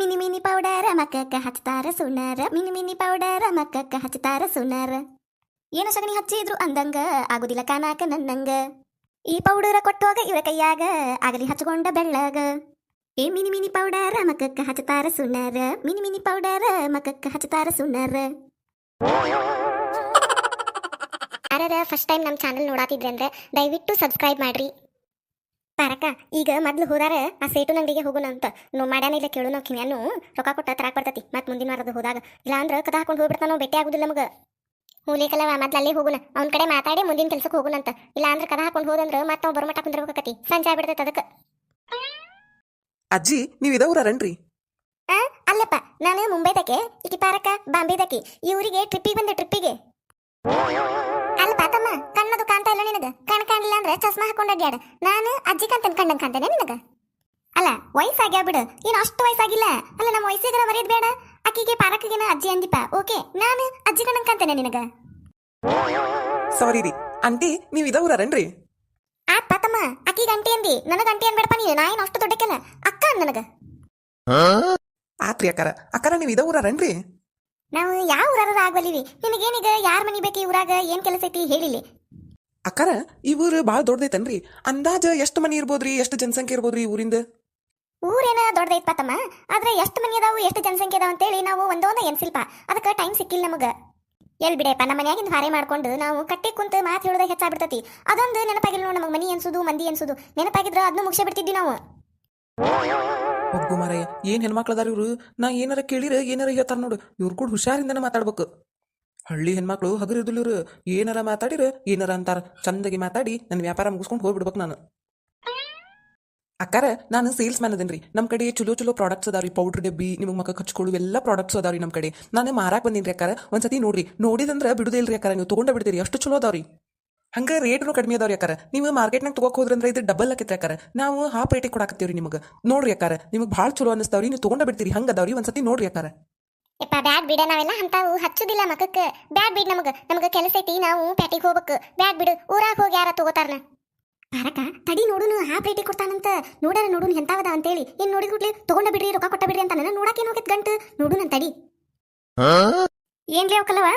Mini mini powder, ಮಕ್ಕಕ್ಕ ಹಚ್ತಾರ ಸುಣ್ಣಾರ, ಮಿನಿ ಮಿನಿ ಪೌಡರ, ಮಕ್ಕಕ್ಕ ಹಚ್ತಾರ ಸುಣ್ಣಾರ. ಏನು ಸಗಣಿ ಹಚ್ಚಿದ್ರು ಅಂದಂಗ, ಆಗುದಿಲ್ಲ ಕಾನಾಕ ನನ್ನಂಗ. ಈ ಪೌಡರ ಕೊಟ್ಟೋಗ ಇವರ ಕೈಯಾಗ, ಆಗಲಿ ಹಚ್ಕೊಂಡ ಬೆಳ್ಳಗ. ಏ ಮಿನಿ ಮಿನಿ ಪೌಡರ, ಮಕ್ಕಕ್ಕ ಹಚ್ತಾರ ಸುಣ್ಣಾರ, ಮಿನಿ ಮಿನಿ ಪೌಡರ್, ಮಕ್ಕಕ್ಕ ಹಚ್ತಾರ ಸುಣ್ಣಾರ. ಅರರ ಫಸ್ಟ್ ಟೈಮ್ ನಮ್ಮ ಚಾನಲ್ ನೋಡಾತಿದ್ರೆ ಅಂದ್ರೆ ದಯವಿಟ್ಟು ಸಬ್ಸ್ಕ್ರೈಬ್ ಮಾಡ್ರಿ. ಪಾರಕ ಈಗ ಮೊದ್ಲು ಹೋದಾರ ಆ ಸೇಟು ಅಂಗಡಿಗೆ ಹೋಗೋಣ ಅಂತ. ನೋ ಮಾಡ್ಯಾನ ಇಲ್ಲ ಕೇಳು ನಾವು ಕಿನ್ಯಾನು ರೊಕ್ಕ ಕೊಟ್ಟ ತರಾಕ್ ಬರ್ತೈತಿ ಮತ್ತೆ ಮುಂದಿನ ವಾರದ ಹೋದಾಗ. ಇಲ್ಲ ಅಂದ್ರೆ ಕದ ಹಾಕೊಂಡು ಹೋಗ್ಬಿಡ್ತಾನ ನಾವು ಭೇಟಿ ಆಗುದಿಲ್ಲ ನಮಗೆ. ಮೂಲಿಕಲ್ಲವ ಮೊದ್ಲು ಅಲ್ಲೇ ಹೋಗೋಣ ಅವ್ನ ಕಡೆ ಮಾತಾಡಿ ಮುಂದಿನ ಕೆಲಸಕ್ಕೆ ಹೋಗೋಣ ಅಂತ. ಇಲ್ಲ ಅಂದ್ರೆ ಕದ ಹಾಕೊಂಡು ಹೋದಂದ್ರೆ ಮತ್ತೆ ನಾವು ಬರೋ ಮಟ್ಟ ಕುಂದಿರ್ಬೇಕತಿ ಸಂಜೆ ಆಗ್ಬಿಡ್ತೈತೆ ಅದಕ್ಕೆ. ಅಜ್ಜಿ ನೀವು ಇದ ಊರನ್ರಿ ಅಲ್ಲಪ್ಪ ನಾನು ಮುಂಬೈದಕ್ಕೆ ತಾರಕ ಪಾರಕ ಬಾಂಬೆದಕ್ಕೆ ಇವರಿಗೆ ಟ್ರಿಪ್ಪಿಗೆ ಬಂದೆ ಟ್ರಿಪ್ಪಿಗೆ ಅಲ್ಲ ಪಾತಮ್ಮ ಕಣ್ಣ ಅಂದ್ರೆ ಚಸ್ಮಾ ಹಾಕೊಂಡ್ ಅಡ್ಯಾಡ. ನಾನು ಅಜ್ಜಿ ಕಂತನ್ ಕಣ್ಣಂಗ್ ಕಾಂತೇನೆ ನಿನಗ? ಅಲ್ಲ ವಯಸ್ಸಾಗ್ಯಾ ಬಿಡು. ಏನು ಅಷ್ಟು ವಯಸ್ಸಾಗಿಲ್ಲ ಅಲ್ಲ ನಮ್ಮ ವಯಸ್ಸಿಗರ ಬರೀದ್ ಬೇಡ. ಅಕ್ಕಿಗೆ ಪಾರಕಿಗೆನ ಅಜ್ಜಿ ಅಂದಿಪ್ಪ ಓಕೆ ನಾನು ಅಜ್ಜಿ ಕಣ್ಣಂಗ್ ಕಾಂತೇನೆ ನಿನಗ? ಸಾರಿ ರೀ. ಅಂತಿ ನೀವು ಇದವ್ರನ್ರಿ ಆಪ್ಪ ಆ ಪಾತಮ್ಮ ಆಕಿಗೆ ಅಂಟಿ ಅಂದಿ. ನನಗ ಗಂಟಿ ಅನ್ಬೇಡಪ್ಪ ನೀನು. ನಾ ಏನು ಅಷ್ಟು ದೊಡ್ಡಕ್ಕೆಲ್ಲ? ಅಕ್ಕ ಅಂದ್ ನನಗ. ಆತ್ರಿ ಅಕ್ಕಾರ. ಅಕ್ಕಾರ ನೀವು ಇದವ್ರನ್ರಿ ನಾವು ಯಾವ ಊರಾರ ಆಗ್ವಲ್ಲಿವಿ? ನಿನಗೇನೀಗ ಯಾರ ಮನಿ ಬೇಕು ಈ ಊರಾಗ? ಏನ್ ಕೆಲಸ ಐತಿ? ಹೇಳಿಲಿ. ಅಕ್ಕಾರ ಈ ಊರು ಭಾಳ ದೊಡ್ಡದೈತನ್ರಿ ಅಂದಾಜ ಎಷ್ಟು ಮನಿ ಇರ್ಬೋದ್ರಿ ಎಷ್ಟು ಜನಸಂಖ್ಯೆ ಇರ್ಬೋದ್ರಿ ಈ ಊರಿಂದ? ಊರೇನ ದೊಡ್ಡದೈತ್ ಪಾತಮ್ಮ. ಆದ್ರೆ ಎಷ್ಟು ಮನಿ ಅದಾವು ಎಷ್ಟು ಜನಸಂಖ್ಯೆ ಅದಾವ ಅಂತೇಳಿ ನಾವು ಒಂದೊಂದ ಎನ್ಸಿಲ್ಪ ಅದಕ್ಕೆ ಟೈಮ್ ಸಿಕ್ಕಿಲ್ಲ ನಮಗ. ಎಲ್ ಬಿಡಪ್ಪ ನಮ್ಮ ಮನ್ಯಾಗಿಂದ ಹಾರೆ ಮಾಡ್ಕೊಂಡು ನಾವು ಕಟ್ಟಿ ಕುಂತ ಮಾತು ಹೇಳೋದ ಹೆಚ್ಚಾಗ್ಬಿಡ್ತತಿ. ಅದೊಂದು ನೆನಪಾಗಿಲ್ಲ ನೋಡಿ ನಮಗೆ ಮನಿ ಅನ್ಸುದು ಮಂದಿ ಅನ್ಸುದು ನೆನಪಾಗಿದ್ರ ಅದನ್ನು ಮುಗಿಸೇ ಬಿಡ್ತಿದ್ವಿ ನಾವು. ಒಗ್ಗು ಮಾರಯ್ಯ ಏನ್ ಹೆಣ್ಮಕ್ಳದಾರ ಇವ್ರು? ನಾ ಏನಾರ ಕೇಳಿರ ಏನಾರ ಹೇಳ್ತಾರ ನೋಡು. ಇವ್ರು ಕೂಡ ಹುಷಾರಿಂದನ ಮಾತಾಡ್ಬೇಕು. ಹಳ್ಳಿ ಹೆಣ್ಮಕ್ಳು ಹಗರಿರ್ದಿಲ್ಲ ಇವ್ರು ಏನಾರ ಮಾತಾಡಿರ, ಏನಾರ ಅಂತಾರ, ಚಂದಾಗಿ ಮಾತಾಡಿ ನನ್ನ ವ್ಯಾಪಾರ ಮುಗಿಸ್ಕೊಂಡು ಹೋಗ್ಬಿಡ್ಬೇಕು ನಾನು. ಅಕ್ಕಾರ, ನಾನು ಸೇಲ್ಸ್ ಮ್ಯಾನ್ ಅದೇನ್ರಿ. ನಮ್ಮ ಕಡೆ ಚಲೋ ಚಲೋ ಪ್ರಾಡಕ್ಟ್ಸ್ ಅದಾವ್ರಿ. ಪೌಡ್ರ್ ಡಬ್ಬಿ, ನಿಮಗೆ ಮಕ್ಕ ಕಚ್ಕೊಳ್ಳು ಎಲ್ಲ ಪ್ರಾಡಕ್ಟ್ಸ್ ಅದಾವ್ರಿ ನಮ್ಮ ಕಡೆ. ನಾನು ಮಾರಾಕ್ ಬಂದೀನಿ ಅಕ್ಕಾರ. ಒಂದ್ಸತಿ ನೋಡ್ರಿ. ನೋಡಿದಂದ್ರೆ ಬಿಡುದೇ ಇಲ್ರಿ ಅಕ್ಕಾರ. ನೀವು ತೊಗೊಂಡ ಬಿಡ್ತೀರಿ. ಅಷ್ಟು ಚಲೋ ಅದಾವ್ರಿ. ಹಂಗ ರೇಟ್ನು ಕಡಿಮೆ ಅದಾವ್ರಿ ಅಕ್ಕಾರ. ನೀವು ಮಾರ್ಕೆಟ್ನಾಗ ತಗೋಕ್ ಹೋದ್ರಂದ್ರೆ ಇದು ಡಬಲ್ ಆಕೈತ್ರಿ ಅಕ್ಕಾರ. ನಾವು ಹಾಫ್ ರೇಟಿಗೆ ಕೊಡಾಕತ್ತೀವ್ರಿ ನಿಮಗೆ. ನೋಡ್ರಿ ಅಕ್ಕಾರ. ನಿಮಗೆ ಭಾಳ ಚಲೋ ಅನಿಸ್ತಾವ್ರಿ ನೀವು ತೊಗೊಂಡ ಬಿಡ್ತೀರಿ. ಹಂಗ ಅದಾವ್ರಿ ಒಂದ್ಸತಿ ನೋಡ್ರಿ ಅಕ್ಕಾರ. ಯಪ್ಪ ಬ್ಯಾಡ್ ಬಿಡ, ನಾವೆಲ್ಲ ಅಂತಾವು ಹಚ್ಚುದಿಲ್ಲ ಮಕಕ್ಕೆ ಬ್ಯಾಡ್ ಬಿಡ್ ನಮಗ. ನಮಗ ಕೆಲಸ ಐತಿ, ನಾವು ಪ್ಯಾಟಿಗೆ ಹೋಗ್ಬೇಕು. ಬ್ಯಾಡ್ ಬಿಡು, ಊರಾಗ ಹೋಗಿ ಯಾರ ತಗೋತಾರನ? ಪಾರಕ ತಡಿ ನೋಡುನು, ಆ ರೇಟಿಗೆ ಕೊಡ್ತಾನಂತ. ನೋಡಾರ ನೋಡುನು ಎಂತಾವದ ಅಂತೇಳಿ. ಏನ್ ನೋಡಿ ಕೂಡ್ಲೆ? ತಗೊಂಡ ಬಿಡ್ರಿ, ರೊಕ್ಕ ಕೊಟ್ಟ ಬಿಡ್ರಿ ಅಂತ ನನ್ನ ನೋಡಕ್ ಏನ್ ಹೋಗಿತ್ ಗಂಟು? ನೋಡುನ ತಡಿ. ಏನ್ಲೇ ಅವಕಲ್ಲವ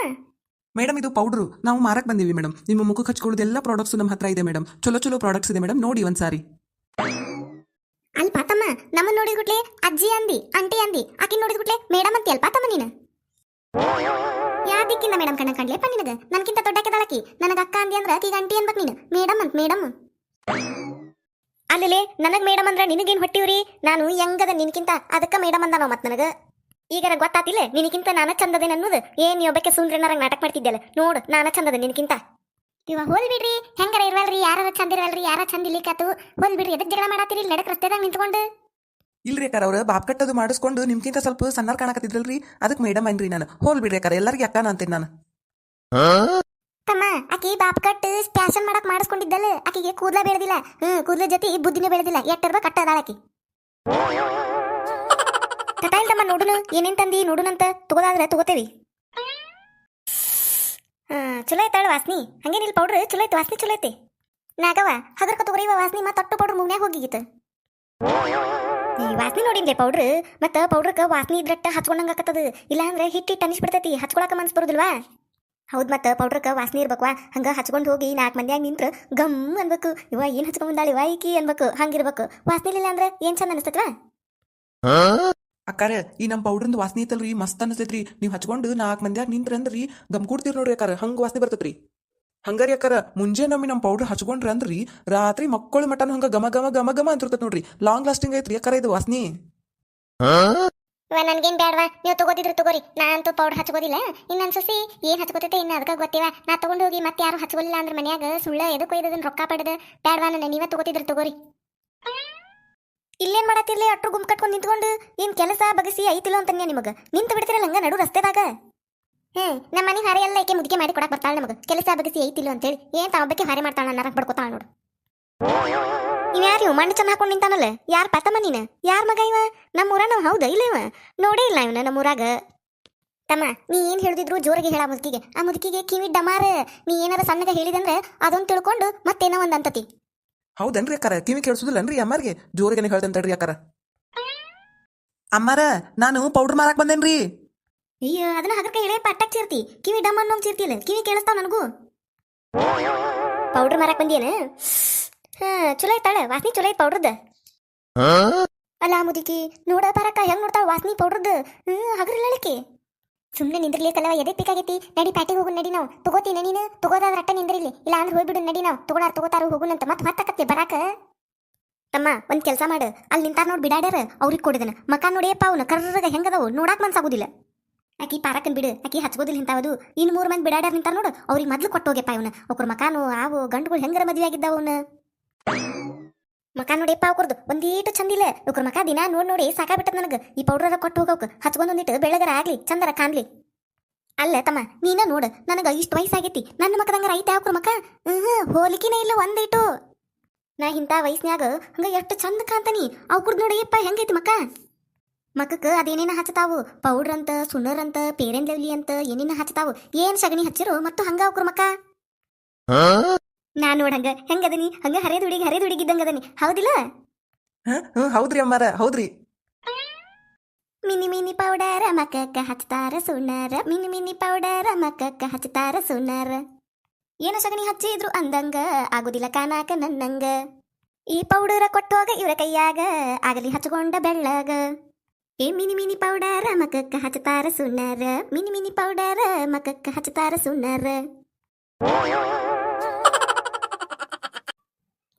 ಮೇಡಮ್ ಇದು ಪೌಡ್ರು. ನಾವು ಮಾರಕ್ ಬಂದೀವಿ ಮೇಡಮ್ ನಿಮ್ಮ ಮುಖಕ್ಕೆ ಹಚ್ಕೊಳ್ಳೋದು ಎಲ್ಲ ಪ್ರಾಡಕ್ಟ್ಸ್ ನಮ್ಮ ಹತ್ರ ಇದೆ ಮೇಡಮ್ ಚಲೋ ಚಲೋ ಪ್ರಾಡಕ್ಟ್ಸ್ ಇದೆ ಮೇಡಮ್ ನೋಡಿ ಒಂದ್ಸಾರಿ. ನಮ್ಮನ್ನ ನೋಡಿದ ಗುಟ್ಲೆ ಅಜ್ಜಿ ಅಂದಿ, ಅಂಟಿ ಅಂದಿ ಆಕಿ ನೋಡಿದ ಗುಟ್ಲೆ ಮೇಡಮ್ ಅಂತಿ ಅಲ್ಪ ತಮ್ಮ ನೀನು? ಯಾ ಮೇಡಮ್ ಕಣ್ಣ ಕಂಡ್ಲೇಪ್ಪ ನಿನಗ? ನನ್ಕಿಂತ ದೊಡ್ಡಕ್ಕೆದಾಳಕಿ ನನಗ ಅಕ್ಕ ಅಂದಿ ಅಂದ್ರ ಆಕಿಗೆ ಅಂಟಿ ಅನ್ಬೇಕು ನೀನು. ಮೇಡಮ್ ಅಂತ ಮೇಡಮ್ ಅಲ್ಲಲೇ ನನಗ್ ಮೇಡಮ್ ಅಂದ್ರ ನಿನಗೇನ್ ಹೊಟ್ಟಿವ್ರಿ? ನಾನು ಹೆಂಗದ ನಿನಕಿಂತ ಅದಕ್ಕ ಮೇಡಮ್ ಅಂದಾನೋ ಮತ್ ನನಗ? ಈಗರ ಗೊತ್ತಾತಿಲ್ಲ, ನಿನಕಿಂತ ನಾನ ಚಂದದೇನ ಅನ್ನೋದು? ಏನ್ ಒಬ್ಬಕ್ಕೆ ಸುಂದ್ರನಾರ ನಾಟಕ ಮಾಡ್ತಿದ್ದಲ್ಲ ನೋಡು, ನಾನ ಚಂದದ ನಿನಕಿಂತ. ಇವ ಹೋಲ್ ಬಿಡ್ರಿ, ಹೆಂಗಾರ ಇರ್ವಲ್ರಿ ಯಾರ ಚಂದ ಇರವಲ್ರಿ, ಯಾರ ಚಂದ ಇಲ್ಲಿಕಾತು ಹೋಲ್ ಬಿಡ್ರಿ, ಎದಕ್ ಜಗಳ ಮಾಡಾತಿರಿ? ನಡಕ್ ರಸ್ತೆದಾಗ ನಿಂತ್ಕೊಂಡು? ಇಲ್ರಿ ಅಕ್ಕಾರ, ಅವ್ರ ಬಾಪ್ ಕಟ್ಟದು ಮಾಡಿಸ್ಕೊಂಡು ನಿಮ್ಕಿಂತ ಸ್ವಲ್ಪ ಸಣ್ಣ ಕಾಣಕತ್ತಿದ್ರಲ್ರಿ? ಅದಕ್ಕೆ ಮೇಡಮ್ ಅನ್ರಿ ನಾನು. ಹೋಲ್ ಬಿಡ್ರಿ ಅಕ್ಕಾರ, ಎಲ್ಲರಿಗೆ ಅಕ್ಕನ ಅಂತೀನಿ ನಾನು. ತಮ್ಮ, ಆಕಿ ಬಾಪ್ ಕಟ್ ಫ್ಯಾಷನ್ ಮಾಡಕ್ ಮಾಡಿಸ್ಕೊಂಡಿದ್ದಲ್ಲ, ಆಕಿಗೆ ಕೂದಲ ಬೆಳೆದಿಲ್ಲ. ಹ್ಮ್, ಕೂದಲ ಜೊತೆ ಬುದ್ಧಿನೇ ಬೆಳೆದಿಲ್ಲ. ಎಟ್ಟಿರ್ಬೇಕು ಕಟ್ಟ ಅದಾಳ ಆಕಿ. ಕಟಾಯಿಲ್ ತಮ್ಮ ನೋಡುನು, ಏನೇನ್ ತಂದಿ ನೋಡುನಂತ ತಗೋದಾದ್ರೆ ತಗೋತೇವಿ. ಚಲೋ ಐತಾಳ ವಾಸ್ನಿ. ಹಂಗೇನಿಲ್ಲ ಪೌಡ್ರ್ ಚಲೋ ಐತಿ ವಾಸ್ನಿ, ಚಲೋ ಐತಿ. ನಾಗವ ಹಗರ್ಕ ತಗೋರಿ ವಾಸ್ನಿ ಮತ್ತ ತಟ್ಟು ಪೌಡ್ರ್ ಮುಗ್ನ್ಯಾಗ ಹೋಗಿಗಿತ್ತು ಈ ವಾಸನೆ ನೋಡಿನ್ಲೆ ಪೌಡ್ರ್? ಮತ್ತ ಪೌಡ್ರಕ್ಕೆ ವಾಸ್ನಿ ಇದ್ರಟ್ಟ ಹಚ್ಕೊಂಡಂಗ ಆಕತ್ತದ. ಇಲ್ಲಾಂದ್ರೆ ಹಿಟ್ಟಿ ಹಿಟ್ ಹಿಟ್ ಅನಿಸ್ಬಿಡ್ತೈತಿ ಹಚ್ಕೊಳಕ ಮನ್ಸ್ ಬರುದಿಲ್ವಾ? ಹೌದ್ ಮತ್ತ ಪೌಡ್ರಕ್ಕ ವಾಸನೆ ಇರ್ಬೇಕು ಹಂಗ ಹಚ್ಕೊಂಡು ಹೋಗಿ ನಾಲ್ಕು ಮಂದಿಯಾಗ ನಿಂತ್ರ ಗಮ್ ಅನ್ಬೇಕು. ಇವ ಏನು ಹಚ್ಕೊಂಡ್ ಬಂದಾಳ, ಇವ ಈಕಿ ಅನ್ಬೇಕು. ಹಂಗಿರ್ಬೇಕು. ವಾಸನೆ ಇಲ್ಲ ಅಂದ್ರೆ ಏನ್ ಚಂದ ಅನಿಸ್ತತ್ವಾ? ಅಕ್ಕಾರ, ಈ ನಮ್ಮ ಪೌಡ್ರಿಂದ ವಾಸನೆ ಐತಲ್ರಿ? ಮಸ್ತ್ ಅನಿಸ್ತೈತ್ರಿ. ನೀವು ಹಚ್ಕೊಂಡು ನಾಲ್ಕು ಮಂದಿಯಾಗ ನಿಂತ್ರಂದ್ರಿ ಗಮ್ ಕೊಡ್ತೀರಿ ನೋಡ್ರಿ ಅಕ್ಕಾರ. ಹಂಗ ವಾಸನೆ ಬರ್ತೈತ್ರಿ. ಹಂಗಾರಿ ಯಾಕಾರ ಮುಂಜೆ ನಮ್ಮಿ ನಮ್ಮ ಪೌಡರ್ ಹಚ್ಕೊಂಡ್ರಿ ಅಂದ್ರಿ, ರಾತ್ರಿ ಮಕ್ಕಳು ಮಟನ್ ಹಂಗ ಗಮ ಗಮ ಗಮ ಗಮ ಅಂತಿರ್ತೈತ್ ನೋಡ್ರಿ. ಲಾಂಗ್ ಲಾಸ್ಟಿಂಗ್ ಐತ್ರಿ ಯಾಕಾರ ಇದು ವಾಸನೆ. ನನ್ಗೇನ್ ಬೇಡವಾ ನೀವು ತಗೋದಿದ್ರು ತಗೋರಿ. ನಾನಂತೂ ಪೌಡರ್ ಹಚ್ಕೋದಿಲ್ಲ. ಇನ್ನ ಸಸಿ ಏನ್ ಹಚ್ಕೋತೈತೆ ಇನ್ನ ಅದಕ್ಕ ಗೊತ್ತಿವ. ನಾ ತಗೊಂಡು ಹೋಗಿ ಮತ್ತೆ ಯಾರು ಹಚ್ಕೊಲಿಲ್ಲ ಅಂದ್ರೆ ಮನ್ಯಾಗ ಸುಳ್ಳ ಎದಕ್ ಒಯ್ದದನ್ ರೊಕ್ಕ ಪಡೆದ. ಬೇಡವಾ ನನ್ನ, ನೀವೇ ತಗೋತಿದ್ರು ತಗೋರಿ. ಇಲ್ಲೇನ್ ಮಾಡತ್ತಿರ್ಲಿ ಅಟ್ರು ಗುಂಪು ಕಟ್ಕೊಂಡು ನಿಂತ್ಕೊಂಡು ಏನ್ ಕೆಲಸ ಬಗಸಿ ಐತಿಲ್ಲ ಅಂತ ನಿಮಗ. ನಿಂತು ಬಿಡ್ತಿರಲ್ಲ ಹಂಗ ನಡು ರಸ್ತೆದಾಗ. ಹ್ಮ್ ನಮ್ಮ ಮನೆ ಹಾರೆ ಎಲ್ಲ ಏಕೆ ಮುದುಕೆ ಮಾಡಿ ಕೊಡಕ್ ಬರ್ತಾಳ ನಮಗ. ಕೆಲಸ ಬಗಸಿ ಐತಿಲ್ಲ ಅಂತೇಳಿ ಏನ್ ತಾವಬ್ಬಕ್ಕೆ ಹಾರೆ ಮಾಡ್ತಾಳ ನರಕ್ ಬಡ್ಕೋತಾಳ ನೋಡು. ಇವ ಯಾರು ಇವ್ ಮಣ್ಣು ಚೆನ್ನ ಹಾಕೊಂಡು ನಿಂತಾನಲ್ಲ? ಯಾರ್ ಪತಮ್ಮ ನೀನ? ಯಾರ್ ಮಗ ಇವ? ನಮ್ಮ ನಾವು ಹೌದಾ ಇಲ್ಲ ಇವ? ನೋಡೇ ಇಲ್ಲ ಇವನ ನಮ್ಮ ಊರಾಗ. ತಮ್ಮ, ನೀ ಏನ್ ಹೇಳಿದ್ರು ಜೋರಾಗಿ ಹೇಳ ಮುದುಕಿಗೆ. ಆ ಮುದುಕಿಗೆ ಕಿವಿ ಡಮಾರ. ನೀ ಏನಾರ ಸಣ್ಣಗ ಹೇಳಿದಂದ್ರೆ ಅದೊಂದು ತಿಳ್ಕೊಂಡು ಮತ್ತೇನೋ ಒಂದ್ ಅಂತತಿ. ಹೌದನ್ರಿ ಅಕ್ಕಾರ? ಕಿವಿ ಕೇಳಿಸುದಿಲ್ಲನ್ರಿ ಅಮ್ಮಾರಿಗೆ? ಜೋರಿಗೇನೆ ಹೇಳ್ತಂತಡ್ರಿ ಅಕ್ಕಾರ. ಅಮ್ಮಾರ, ನಾನು ಪೌಡರ್ ಮಾರಕ್ ಬಂದೇನ್ರಿ? ಅಯ್ಯೋ ಅದನ್ನ ಹಗರ್ಕ ಇಳೆ ಪಟ್ಟಕ್ ಚೀರ್ತಿ. ಕಿವಿ ಡಮ್ ಅನ್ನೋ ಚೀರ್ತಿಲ್ಲ ಕಿವಿ ಕೇಳಿಸ್ತಾವ ನನಗೂ. ಪೌಡರ್ ಮಾರಕ್ ಬಂದಿಯೇನ? ಹಾ, ಚಲೋ ಐತಾಳ ವಾಸನಿ ಚಲೋ ಐತ್ ಪೌಡ್ರದ್. ಅಲ್ಲ ಮುದುಕಿ, ನೋಡ ಬರಕ ಹೆಂಗ್ ನೋಡ್ತಾಳ ವಾಸನಿ ಪೌಡರ್ದು? ಹ್ಮ್ ಹಗರಿಲ್ಲಳಿಕೆ ಸುಮ್ಮನೆ ನಿಂದ್ರಲಿಕ್ಕಲ್ಲವ ಎದೆ ಬೇಕಾಗೈತಿ? ನಡಿ ಪ್ಯಾಟಿಗೆ ಹೋಗು ನಡಿ ನಾವು. ತಗೋತೀನ ನೀನು? ತಗೋದಾದ್ರ ಅಟ್ಟ ನಿಂದ್ರಿಲಿ. ಇಲ್ಲ ಅಂದ್ರೆ ಹೋಗ್ಬಿಡು ನಡಿ ನಾವು. ತಗೋಳಾರ ತಗೋತಾರ ಹೋಗುನಂತ ಮತ್ತೆ ಹತ್ತಕತ್ತೆ ಬರಾಕ. ತಮ್ಮ ಒಂದ್ ಕೆಲಸ ಮಾಡು. ಅಲ್ಲಿ ನಿಂತಾರ ನೋಡಿ ಬಿಡಾಡ್ಯಾರ, ಅವ್ರಿಗೆ ಕೊಡಿದನ ಮಕ ನೋಡಿಯಪ್ಪ, ಅವನು ಕರ್ರಗ ಹೆಂಗದವು? ನೋಡಾಕ್ ಮನ್ಸಾಗುದಿಲ್ಲ ಆಕಿ ಪಾರಕನ್ ಬಿಡು, ಆಕಿ ಹಚ್ಕೋದಿಲ್ಲ ಇಂತಾವದು ಇನ್ನು ಮೂರು ಮಂದಿ ಬಿಡಾಡ್ಯಾರ ನಿಂತಾರ ನೋಡು. ಅವ್ರಿಗೆ ಮೊದ್ಲು ಕೊಟ್ಟೋಗ್ಯಪ್ಪ ಇವನ. ಅವ್ರ ಮಕಾನು, ಆವು, ಗಂಡುಗಳು ಹೆಂಗರ ಮದುವೆ ಆಗಿದ್ದಾವ ಮಕಾನ್ ನೋಡಿ ಅಪ್ಪ ಅವ್ರದ್ದು ಒಂದೀಟು ಚಂದಿಲ್ಲ ಇವ್ರ ಮಕ ದಿನ ನೋಡ್ ನೋಡಿ, ಸಾಕಾಗ್ಬಿಟ್ಟದ ನನಗೆ. ಈ ಪೌಡರ್ ಕೊಟ್ಟು ಹೋಗೋಕ್ ಹಚ್ಕೊಂಡು ಒಂದಿಟ್ಟು ಬೆಳಗರ ಆಗ್ಲಿ, ಚಂದರ ಕಾಣ್ಲಿ. ಅಲ್ಲ ತಮ್ಮ, ನೀನ ನೋಡು, ನನಗ ಇಷ್ಟು ವಯಸ್ಸಾಗೈತಿ ನನ್ನ ಮಕದಂಗ ರೈತ ಯಾವ್ರ ಮಕ? ಹೋಲಿಕಿನೇ ಇಲ್ಲ ಒಂದೀಟು. ನಾ ಇಂಥ ವಯಸ್ನ್ಯಾಗ ಹಂಗ ಎಷ್ಟು ಚಂದ ಕಾಂತಾನಿ ಅವ್ಕುರ್ದ್ ನೋಡಿಯಪ್ಪ ಹೆಂಗೈತಿ ಮಕ? ಮಕ್ಕಕ್ಕ ಅದೇನೇನ ಹಚ್ಚತಾವು? ಪೌಡ್ರ್ ಅಂತ ಸುಣ್ಣರ್ ಅಂತ ಪೇರೆನ್ ಲೆವ್ಲಿ ಅಂತ ಏನೇನ ಹಚ್ಚತಾವು? ಏನು ಸಗಣಿ ಹಚ್ಚಿರು ಮತ್ತು ಹಂಗ ಅವ್ರ ಮಕ್ಕ? ನಾ ನೋಡ್ ಹಂಗ. ಹೆಂಗದನಿ ಹಂಗ ಹರೇದ್ ಹುಡುಗಿ ಹರೇದ್ ಹುಡುಗಿ ಇದ್ದಂಗ ಅದನಿ. ಹೌದಿಲ್ಲ? ಹೌದ್ರಿ ಅಮ್ಮಾರ ಹೌದ್ರಿ. ಮಿನಿ ಮಿನಿ ಪೌಡರ್ ಮಕ್ಕಕ್ಕ ಹಚ್ತಾರ ಸುಣ್ಣರ. ಮಿನಿ ಮಿನಿ ಪೌಡರ್ ಮಕ್ಕಕ್ಕ ಹಚ್ತಾರ ಸುಣ್ಣರ. ಏನ ಸಗಣಿ ಹಚ್ಚಿದ್ರು ಅಂದಂಗ? ಆಗುದಿಲ್ಲ ಕಾನಾಕ ನನ್ನಂಗ. ಈ ಪೌಡರ ಕೊಟ್ಟೋಗ ಇವರ ಕೈಯಾಗ. ಆಗಲಿ ಹಚ್ಕೊಂಡ ಬೆಳ್ಳಗ. ಏ, ಮಿನಿ ಮಿನಿ ಪೌಡರ್, ಮಕಕ್ಕ ಹಚ್ಚತಾರ ಸುಣ್ಣರ. ಮಿನಿ ಮಿನಿ ಪೌಡರ್ ಮಕ್ಕ ಹಚ್ಚತಾರ ಸುಣ್ಣರ.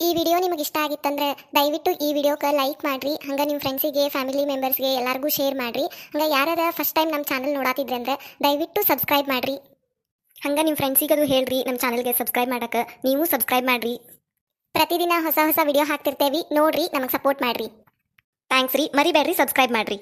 ಈ ವಿಡಿಯೋ ನಿಮಗೆ ಇಷ್ಟ ಆಗಿತ್ತಂದ್ರೆ ದಯವಿಟ್ಟು ಈ ವಿಡಿಯೋಕ್ಕೆ ಲೈಕ್ ಮಾಡ್ರಿ, ಹಂಗೆ ನಿಮ್ಮ ಫ್ರೆಂಡ್ಸಿಗೆ, ಫ್ಯಾಮಿಲಿ ಮೆಂಬರ್ಸ್ಗೆ ಎಲ್ಲರಿಗೂ ಶೇರ್ ಮಾಡ್ರಿ. ಹಂಗೆ ಯಾರ್ಯಾರ ಫಸ್ಟ್ ಟೈಮ್ ನಮ್ಮ ಚಾನಲ್ ನೋಡಾತಿದ್ರೆ ಅಂದ್ರೆ ದಯವಿಟ್ಟು ಸಬ್ಸ್ಕ್ರೈಬ್ ಮಾಡ್ರಿ. ಹಂಗೆ ನಿಮ್ಮ ಫ್ರೆಂಡ್ಸಿಗೆ ಅದು ಹೇಳ್ರಿ ನಮ್ಮ ಚಾನಲ್ಗೆ ಸಬ್ಸ್ಕ್ರೈಬ್ ಮಾಡಕ್ಕೆ ನೀವು ಸಬ್ಸ್ಕ್ರೈಬ್ ಮಾಡ್ರಿ. ಪ್ರತಿದಿನ ಹೊಸ ಹೊಸ ವಿಡಿಯೋ ಹಾಕ್ತಿರ್ತೇವಿ, ನೋಡ್ರಿ, ನಮಗೆ ಸಪೋರ್ಟ್ ಮಾಡ್ರಿ. ಥ್ಯಾಂಕ್ಸ್ ರೀ, ಮರಿಬೇಡ್ರಿ, ಸಬ್ಸ್ಕ್ರೈಬ್ ಮಾಡ್ರಿ.